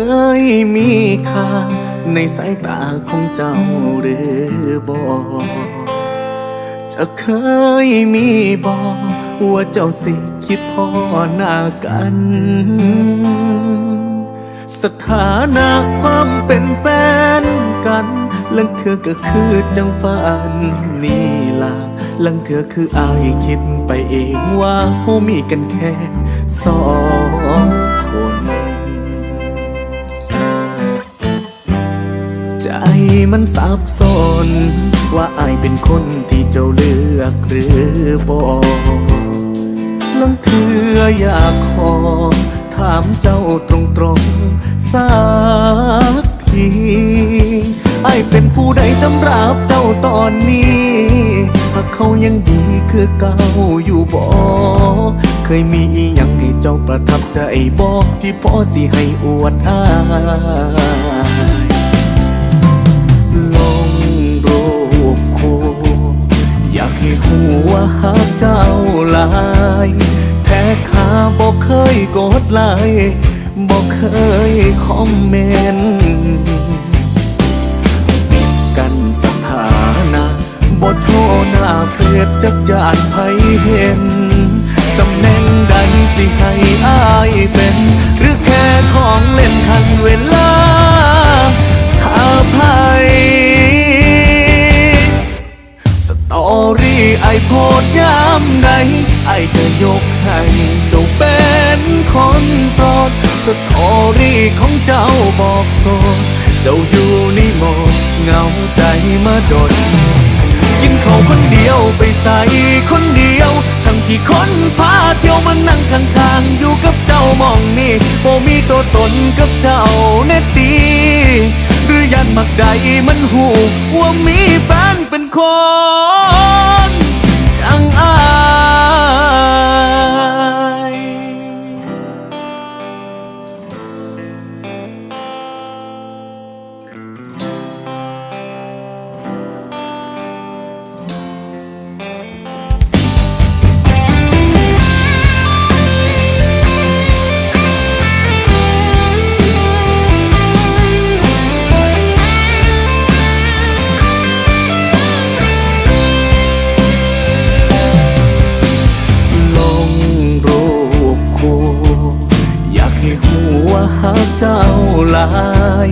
เคยมีค่า ในสายตาของเจ้าหรือบ่จะเคยมีบ่ว่าเจ้าสิคิดพ่อหน้ากัน สถานะความเป็นแฟนกัน ลังเธอก็คือจังฝันนี่ล่ะลังเธอคืออายคิดไปเองว่าเฮามีกันแค่สอง ใจมันสับสน ว่าอายเป็นคนที่เจ้าเลือกหรือบ่ลังเถืออยากขอ ถามเจ้าตรงๆสักทีไอเป็นผู้ใดสำหรับเจ้าตอนนี้หากเขายังดีคือเก่าอยู่บ่เคยมีอีหยังให้เจ้าประทับใจบอกที่พอสิให้อวดอ้า ลาย แท้ขาบอกเคยกดไลค์บอกเคยคอมเมนต์ปิดกันสถานะบทโชว์หน้าเฟซจักยานไผเห็นตำแหน่งใดสิให้อายเป็น หรือแค่ของเล่นทันเวลา ก็ยกให้เจ้าเป็นคนโปรดสตอรี่ของเจ้าบอกโสดเจ้าอยู่ในโหมดเงาใจมาดนกินเขาวคนเดียวไปใส่คนเดียว ทั้งที่คนพาเที่ยวมานั่งข้างๆอยู่กับเจ้ามองนี่โบมีตัวตนกับเจ้าแน่ตีหรือยันมักใดมันหูว่ามีแฟนเป็นคนาย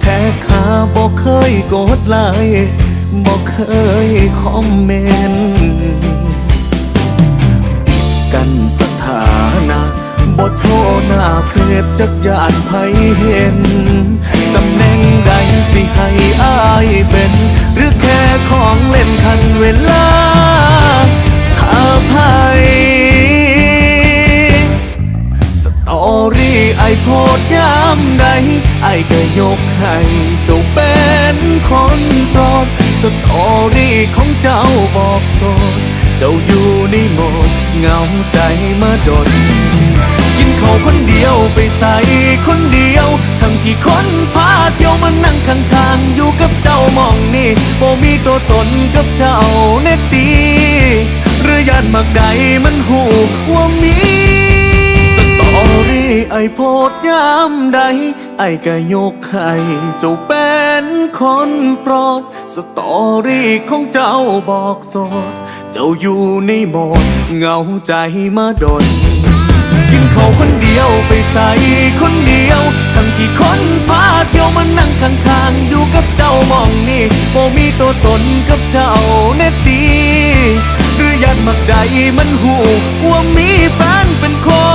แท้ขาบอกเคยกดไลค์บอกเคยคอมเมนต์ปิดกันสถานะบทโชว์หน้าเฟซจักยานไผเห็นตำแหน่งใดสิให้อายเป็น หรือแค่ของเล่นทันเวลา ก็ยกให้เจ้าเป็นคนโปรดสตอรี่ของเจ้าบอกสด เจ้าอยู่ในโหมดเงาใจมาดน กินเขาวคนเดียวไปใส่คนเดียว ทั้งที่คนพาเที่ยวมานั่งข้างๆ อยู่กับเจ้ามองนี่โบมีตัวตนกับเจ้าแน่ตีหรือยันมักใดมันหูว่ามี สตอรี่ไอโพดยามใด ไอ้ก็ยกให้เจ้าเป็นคนโปรด สตอรี่ของเจ้าบอกสด เจ้าอยู่ในโหมดเหงาใจมาดน กินเขาคนเดียวไปใส่คนเดียว ทั้งที่คนพาเที่ยวมานั่งข้างๆ อยู่กับเจ้ามองนี่โบมีตัวตนกับเจ้าแน่ตีหรือยันมักใดมันหูว่ามีแฟนเป็นคน